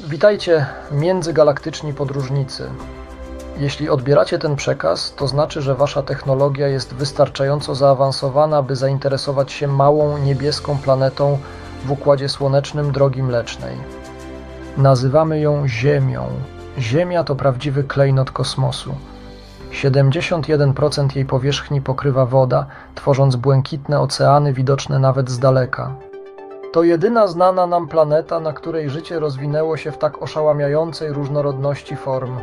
Witajcie, międzygalaktyczni podróżnicy. Jeśli odbieracie ten przekaz, to znaczy, że wasza technologia jest wystarczająco zaawansowana, by zainteresować się małą niebieską planetą w układzie słonecznym drogi mlecznej. Nazywamy ją Ziemią. Ziemia to prawdziwy klejnot kosmosu. 71% jej powierzchni pokrywa woda, tworząc błękitne oceany widoczne nawet z daleka. To jedyna znana nam planeta, na której życie rozwinęło się w tak oszałamiającej różnorodności form.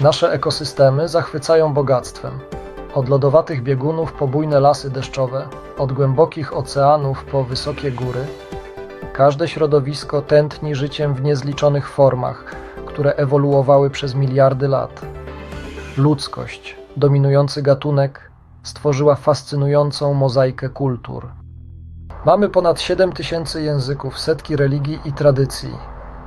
Nasze ekosystemy zachwycają bogactwem. Od lodowatych biegunów po bujne lasy deszczowe, od głębokich oceanów po wysokie góry. Każde środowisko tętni życiem w niezliczonych formach, które ewoluowały przez miliardy lat. Ludzkość, dominujący gatunek, stworzyła fascynującą mozaikę kultur. Mamy ponad 7 tysięcy języków, setki religii i tradycji.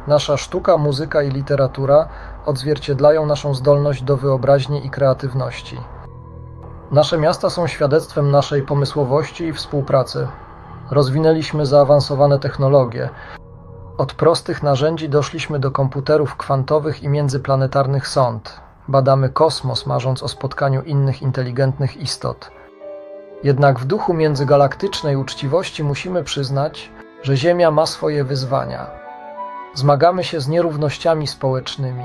Nasza sztuka, muzyka i literatura odzwierciedlają naszą zdolność do wyobraźni i kreatywności. Nasze miasta są świadectwem naszej pomysłowości i współpracy. Rozwinęliśmy zaawansowane technologie. Od prostych narzędzi doszliśmy do komputerów kwantowych i międzyplanetarnych sond. Badamy kosmos, marząc o spotkaniu innych inteligentnych istot. Jednak w duchu międzygalaktycznej uczciwości musimy przyznać, że Ziemia ma swoje wyzwania. Zmagamy się z nierównościami społecznymi.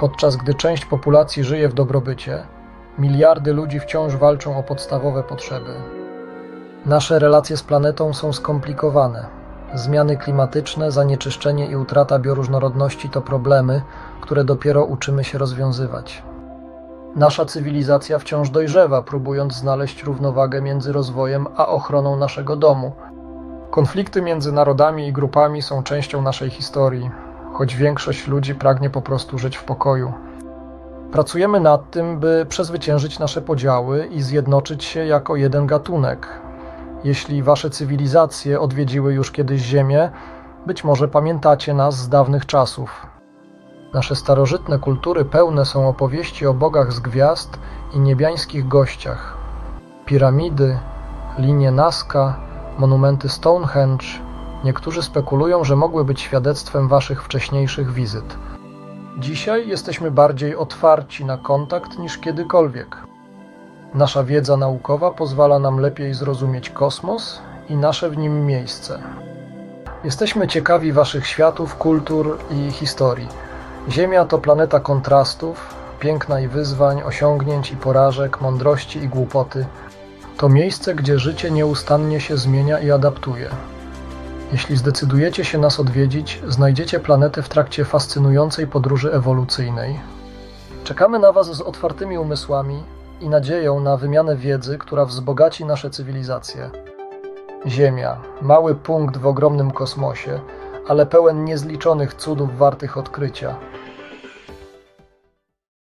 Podczas gdy część populacji żyje w dobrobycie, miliardy ludzi wciąż walczą o podstawowe potrzeby. Nasze relacje z planetą są skomplikowane. Zmiany klimatyczne, zanieczyszczenie i utrata bioróżnorodności to problemy, które dopiero uczymy się rozwiązywać. Nasza cywilizacja wciąż dojrzewa, próbując znaleźć równowagę między rozwojem a ochroną naszego domu. Konflikty między narodami i grupami są częścią naszej historii, choć większość ludzi pragnie po prostu żyć w pokoju. Pracujemy nad tym, by przezwyciężyć nasze podziały i zjednoczyć się jako jeden gatunek. Jeśli wasze cywilizacje odwiedziły już kiedyś Ziemię, być może pamiętacie nas z dawnych czasów. Nasze starożytne kultury pełne są opowieści o bogach z gwiazd i niebiańskich gościach. Piramidy, linie Nazca, monumenty Stonehenge. Niektórzy spekulują, że mogły być świadectwem waszych wcześniejszych wizyt. Dzisiaj jesteśmy bardziej otwarci na kontakt niż kiedykolwiek. Nasza wiedza naukowa pozwala nam lepiej zrozumieć kosmos i nasze w nim miejsce. Jesteśmy ciekawi waszych światów, kultur i historii. Ziemia to planeta kontrastów, piękna i wyzwań, osiągnięć i porażek, mądrości i głupoty. To miejsce, gdzie życie nieustannie się zmienia i adaptuje. Jeśli zdecydujecie się nas odwiedzić, znajdziecie planetę w trakcie fascynującej podróży ewolucyjnej. Czekamy na Was z otwartymi umysłami i nadzieją na wymianę wiedzy, która wzbogaci nasze cywilizacje. Ziemia, mały punkt w ogromnym kosmosie, ale pełen niezliczonych cudów wartych odkrycia.